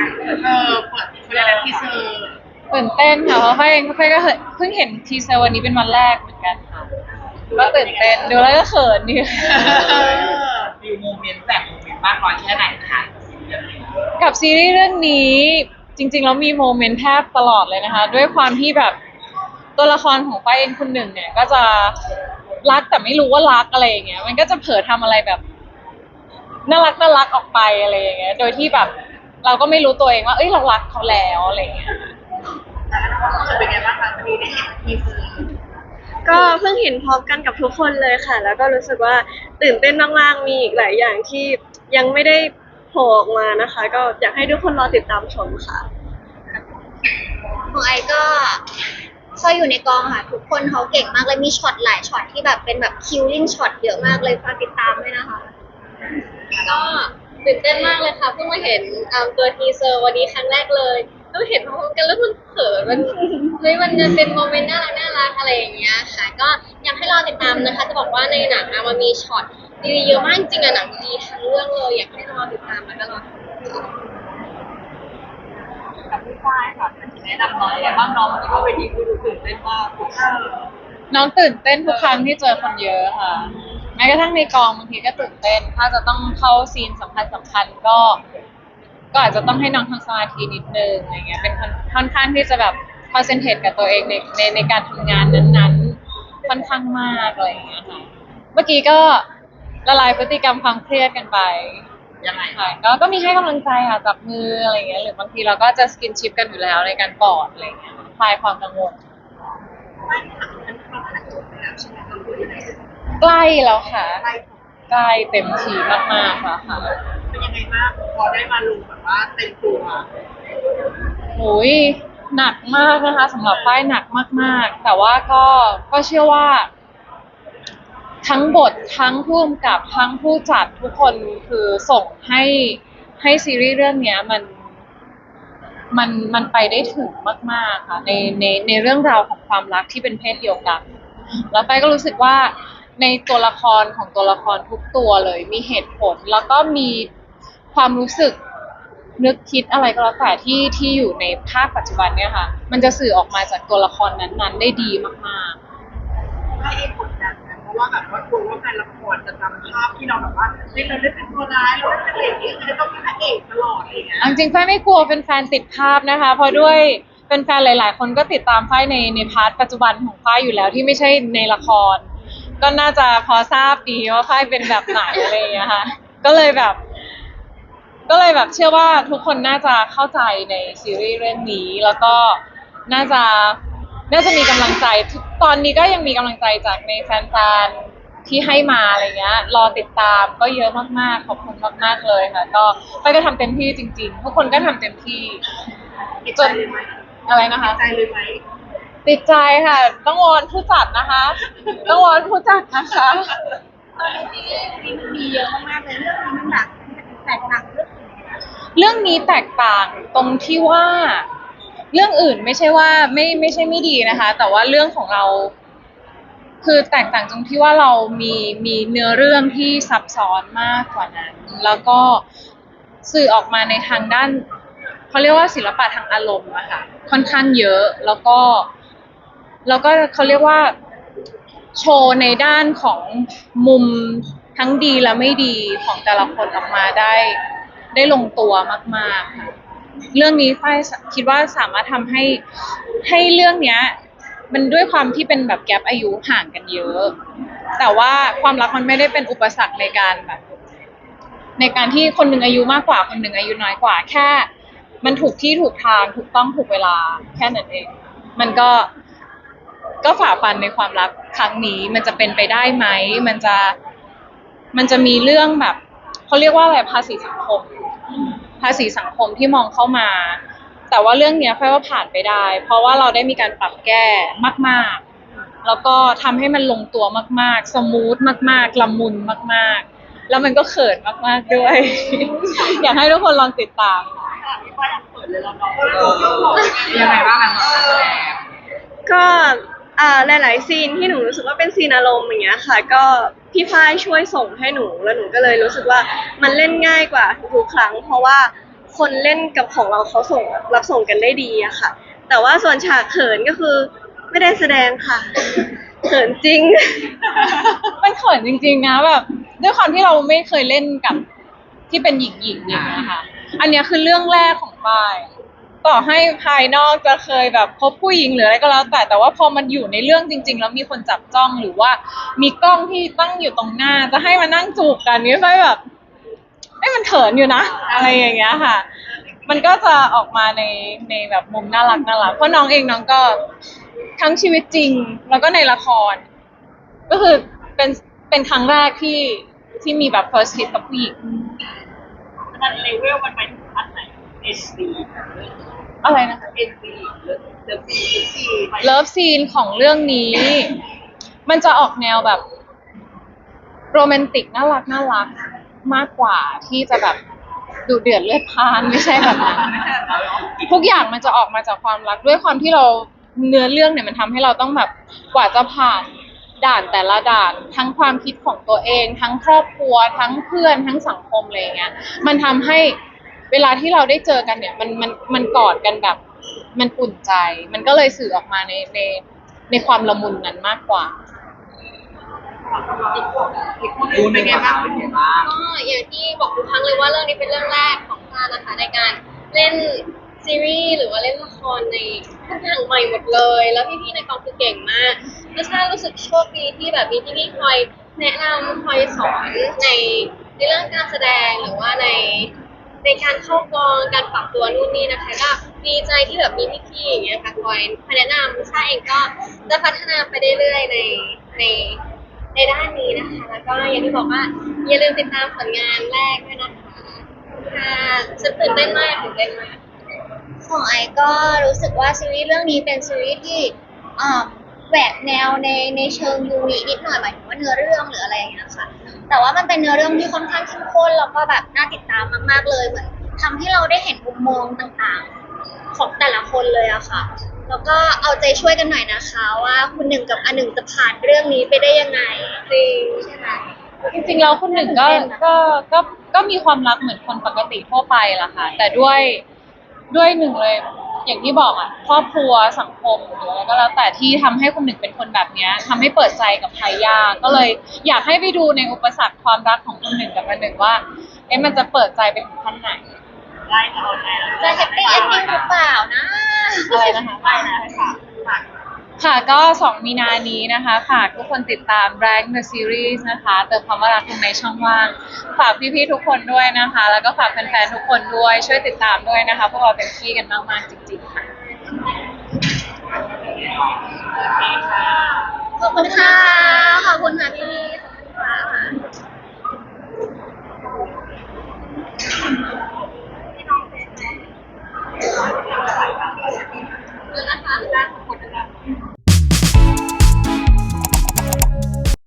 ทีเซอร์ตื่นเต้นค่ะเพราะไฟเองไฟก็เพิ่งเห็นทีเซอร์วันนี้เป็นวันแรกเหมือนกันค่ะก็ตื่นเต้นดูแล้วก็เขินดีมีโมเมนต์แบบโมเมนต์มากน้อยแค่ไหนคะซีรีส์เรื่องนี้กับซีรีส์เรื่องนี้จริงๆแล้วมีโมเมนต์แทบตลอดเลยนะคะ ด้วยความที่แบบตัวละครของไฟเองคนหนึ่งเนี่ย ก็จะรักแต่ไม่รู้ว่ารักอะไรอย่างเงี้ยมันก็จะเผลอทำอะไรแบบน่ารักน่ารักออกไปอะไรอย่างเงี้ย โดยที่แบบ เราก็ไม่รู้ตัวเองว่า เอ้ยเรารักเขาแล้วอะไรอย่างเงี้ยเป็นไงบ้างคะวันนี้ได้เห็นทีเซอร์ก็เพิ่งเห็นพร้อมกันกับทุกคนเลยค่ะ แล้วก็รู้สึกว่าตื่นเต้นมากๆ มีอีกหลายอย่างที่ยังไม่ได้โผล่ออกมานะคะ ก็อยากให้ทุกคนรอติดตามชมค่ะ ของไอก็เคยอยู่ในกองค่ะ ทุกคนเขาเก่งมากเลยมีช็อตหลายช็อตที่แบบเป็นแบบคิวลิ่งช็อตเยอะมากเลยฝากติดตามด้วยนะคะ ก็ ตื่นเต้นมากเลยค่ะเพิ่งมาเห็นอ่าตัวทีเซอร์วันนี้ครั้งแรกเลยแล้วเห็นพร้อมกันแล้วมันเขินมันเฮ้ยมันจะเป็นโมเมนต์น่ารักน่ารักอะไรอย่างเงี้ยค่ะ ก็อยากให้รอติดตามนะคะ จะบอกว่าในหนังอะมันมีช็อตดีๆเยอะมากจริงอะหนังดีทั้งเรื่องเลย อยากให้รอติดตามแล้วก็รอกับพี่ฝ้ายค่ะแนะนำน้องยังไงบ้างน้องวันนี้ก็เวทีดูตื่นเต้นมากน้องตื่นเต้นทุกครั้งที่เจอคนเยอะค่ะ ม้กระทั่งในกองบางทีก็ตื่นเต้น ถ้าจะต้องเข้าซีนสำคัญสำคัญก็ ก็อาจจะต้องให้น้องทำสมาธินิดนึงอะไรเงี้ยเป็นค่อนค่อนข้างที่จะแบบคอนเซนเทรตกับตัวเองในในในการทำงานนั้นๆค่อนข้างมากอะไรอย่างเงี้ยค่ะเมื่อกี้ก็ละลายพฤติกรรมความเครียดกันไปยังไงค่ะก็ก็มีให้กำลังใจค่ะจับมืออะไรเงี้ยหรือบางทีเราก็จะสกินชิปกันอยู่แล้วในการกอดอะไรเงี้ยคลายความกังวล ใกล้แล้วค่ะ ใกล้เต็มทีมากๆแล้วค่ะเป็นยังไงบ้างพอได้มาลงแบบว่าเต็มตัวโอ้ยหนักมากนะคะสำหรับป้ายหนักมาก ๆ แต่ว่าก็ก็เชื่อว่า ทั้งบททั้งผู้กำกับทั้งผู้จัดทุกคนคือส่งให้ให้ซีรีส์เรื่องเนี้ยมันมันมันไปได้ถึงมาก ๆ ค่ะ ในในในเรื่องราวของความรักที่เป็นเพศเดียวกัน แล้วไปก็รู้สึกว่าในตัวละครของตัวละครทุกตัวเลย มีเหตุผลแล้วก็มีความรู้สึกนึกคิดอะไรก็แล้วแต่ที่ที่อยู่ในภาพปัจจุบันเนี่ยค่ะ มันจะสื่อออกมาจากตัวละครนั้นๆ ได้ดีมากๆถ้าเองกดดันนะเพราะว่าแบบว่ากลัวว่าแฟนละครจะจำภาพที่เราแบบว่าเฮ้ยเราได้เป็นตัวร้ายเราได้เป็นเอกนี้จะต้องเป็นพระเอกตลอดอะไรอย่างเงี้ยเอาจริงๆฝ้ายไม่กลัวเป็นแฟนติดภาพนะคะ เพราะด้วยเป็น แฟนหลายๆ คนก็ติดตามฝ้ายในในพาร์ทปัจจุบันของฝ้ายอยู่แล้วที่ไม่ใช่ในละคร ก็น่าจะพอทราบดีว่าฝ้ายเป็นแบบไหนอะไรอย่างเงี้ยค่ะก็เลยแบบ ก็เลยแบบเชื่อว่าทุกคนน่าจะเข้าใจในซีรีส์เรื่องนี้ แล้วก็น่าจะน่าจะมีกำลังใจทุกตอนนี้ก็ยังมีกำลังใจจากในแฟนๆที่ให้มาอะไรเงี้ย รอติดตามก็เยอะมากๆ ขอบคุณมากๆเลยค่ะ ก็ไปก็ทำเต็มที่จริง ๆ ทุกคนก็ทำเต็มที่ติดใจเลยไหม อะไรนะคะติดใจเลยไหมติดใจค่ะ ต้องวอนผู้จัดนะคะ ต้องวอนผู้จัดนะคะนี่มันมีเยอะมากๆเลยเรื่องนี้มันแบบแตกต่างเรื่องอื่นเรื่องนี้แตกต่างตรงที่ว่า เรื่องอื่นไม่ใช่ว่าไม่ไม่ใช่ไม่ดีนะคะ แต่ว่าเรื่องของเรา คือแตกต่างตรงที่ว่าเรามีมีเนื้อเรื่องที่ซับซ้อนมากกว่านั้น แล้วก็สื่อออกมาในทางด้าน เขาเรียกว่าศิลปะทางอารมณ์อะค่ะค่อนข้างเยอะแล้วก็ แล้วก็เขาเรียกว่าโชว์ในด้านของมุมทั้งดีและไม่ดีของแต่ละคนออกมาได้ ได้ลงตัวมากๆค่ะเรื่องนี้ฝ้ายคิดว่าสามารถทำให้ให้เรื่องเนี้ย มันด้วยความที่เป็นแบบแกลบอายุห่างกันเยอะ แต่ว่าความรักมันไม่ได้เป็นอุปสรรคในการแบบในการที่คนหนึ่งอายุมากกว่าคนหนึ่งอายุน้อยกว่า แค่ มันถูกที่ถูกทางถูกต้องถูกเวลาแค่นั้นเอง มันก็ก็ฝ่าฟันในความรักครั้งนี้ มันจะเป็นไปได้ไหมมันจะมันจะมีเรื่องแบบเขาเรียกว่าอะไรภาษีสังคม ภาษีสังคมที่มองเข้ามา แต่ว่าเรื่องเนี้ยค่อยว่าผ่านไปได้ เพราะว่าเราได้มีการปรับแก้มาก ๆ แล้วก็ทำให้มันลงตัวมาก ๆ สมูทมาก ๆ ละมุนมาก ๆ แล้วมันก็เขินมาก ๆ ด้วย อยากให้ทุกคนลองติดตาม พี่ฝ้ายยังเปิดเลยเราเนาะยังไงบ้างอะแสดงก็อ่าหลาย ๆ ซีนที่หนูรู้สึกว่าเป็นซีนอารมณ์อย่างเงี้ยค่ะ ก็พี่ฝ้ายช่วยส่งให้หนูแล้วหนูก็เลยรู้สึกว่ามันเล่นง่ายกว่าทุกๆครั้ง เพราะว่าคนเล่นกับของเราเขาส่งรับส่งกันได้ดีอะค่ะ แต่ว่าส่วนฉากเขินก็คือไม่ได้แสดงค่ะเขินจริง มันเขินจริง ๆ นะแบบด้วยความที่เราไม่เคยเล่นกับที่เป็นหญิงหญิงอย่างเงี้ยค่ะ อันเนี้ยคือเรื่องแรกของปายต่อให้ภายนอกจะเคยแบบพบผู้หญิงหรืออะไรก็แล้วแต่แต่ว่าพอมันอยู่ในเรื่องจริง ๆ แล้วมีคนจับจ้องหรือว่า มีกล้องที่ตั้งอยู่ตรงหน้า จะให้มานั่งจูบกันนี่ค่แบบไอ้ยมันเขินอยู่นะ อะไรอย่างเงี้ยค่ะ มันก็จะออกมาในในแบบมุมน่ารักน่ารักเพราะน้องเองน้องก็ทั้งชีวิตจริง แล้วก็ในละคร ก็คือเป็นเป็นครั้งแรกที่ที่มีแบบ first hit กับผู้หญิง มันเลเวลมันไปถึงขั้นไหน SD อะไรนะคะ SD หรือเดอะซีซีเลิฟซีนของเรื่องนี้ มันจะออกแนวแบบโรแมนติกน่ารักน่ารักมากกว่าที่จะแบบดูเดือดเลือดพล่านไม่ใช่แบบนั้นทุกอย่างมันจะออกมาจากความรักด้วยความที่เราเนื้อเรื่องเนี่ยมันทำให้เราต้องแบบกว่าจะผ่าน ด่านแต่ละด่านทั้งความคิดของตัวเอง ทั้งครอบครัว ทั้งเพื่อนทั้งสังคมอะไรอย่างเงี้ยมันทำให้เวลาที่เราได้เจอกันเนี่ย มันมันมันกอดกันแบบมันอุ่นใจ มันก็เลยสื่อออกมาในในในความละมุนนั้นมากกว่าอีกคนนึงเป็นไงบ้างเป็นไงบ้างก็อย่างที่บอกทุกครั้งเลยว่าเรื่องนี้เป็นเรื่องแรกของพานะคะในการเล่น ซีรีส์หรือว่าเล่นละครในทุกอย่างใหม่หมดเลย แล้วพี่ๆในกองคือเก่งมากแล้วชารู้สึกโชคดีที่แบบมีพี่ๆคอยแนะนำคอยสอนในในเรื่องการแสดงหรือว่าในในการเข้ากองการปรับตัวนู่นนี่นะคะก็ดีใจที่แบบมีพี่ๆอย่างเงี้ยค่ะคอยคอยแนะนำชาเองก็จะพัฒนาไปเรื่อยๆในในในด้านนี้นะคะ แล้วก็อย่างที่บอกว่าอย่าลืมติดตามผลงานแรกด้วยนะคะค่ะฉันตื่นเต้นมากตื่นเต้นมาก ของไอก็รู้สึกว่าซีรีส์เรื่องนี้เป็นซีรีส์ที่แหวกแนวในในเชิงยูรินิดหน่อยหมายถึงว่าเนื้อเรื่องหรืออะไรอย่างเงี้ยค่ะ แต่ว่ามันเป็นเนื้อเรื่องที่ค่อนข้างเข้มข้นแล้วก็แบบน่าติดตามมากๆเลยเหมือนทำให้เราได้เห็นมุมมองต่างๆ ของแต่ละคนเลยอะค่ะ แล้วก็เอาใจช่วยกันหน่อยนะคะว่าคุณหนึ่งกับอันหนึ่งจะผ่านเรื่องนี้ไปได้ยังไงจริงใช่ไหมจริงๆแล้วคนหนึ่งก็ก็ก็ก็มีความรักเหมือนคนปกติทั่วไปล่ะค่ะ แต่ด้วย ด้วยหนึ่งเลย อย่างที่บอกอะครอบครัวสังคมหรืออะไรก็แล้วแต่ที่ทำให้คนหนึ่งเป็นคนแบบเนี้ยทำให้เปิดใจกับใครยากก็เลยอยากให้ไปดูในอุปสรรคความรักของคนหนึ่งกับคนหนึ่งว่าเอ๊ะมันจะเปิดใจไปถึงขั้นไหนได้จะเอาแน่จะแฮปปี้เอนดิ้งหรือเปล่านะ อะไรนะคะได้นะให้ฝากฝาก ค่ะก็ 2 มีนานี้นะคะฝากทุกคนติดตาม Rank the Series นะคะ เติมความรักลงในช่องว่าง ฝากพี่ๆทุกคนด้วยนะคะ แล้วก็ฝากแฟนๆทุกคนด้วย ช่วยติดตามด้วยนะคะ พวกเราเป็นพี่กันมากๆจริงๆค่ะ ขอบคุณค่ะ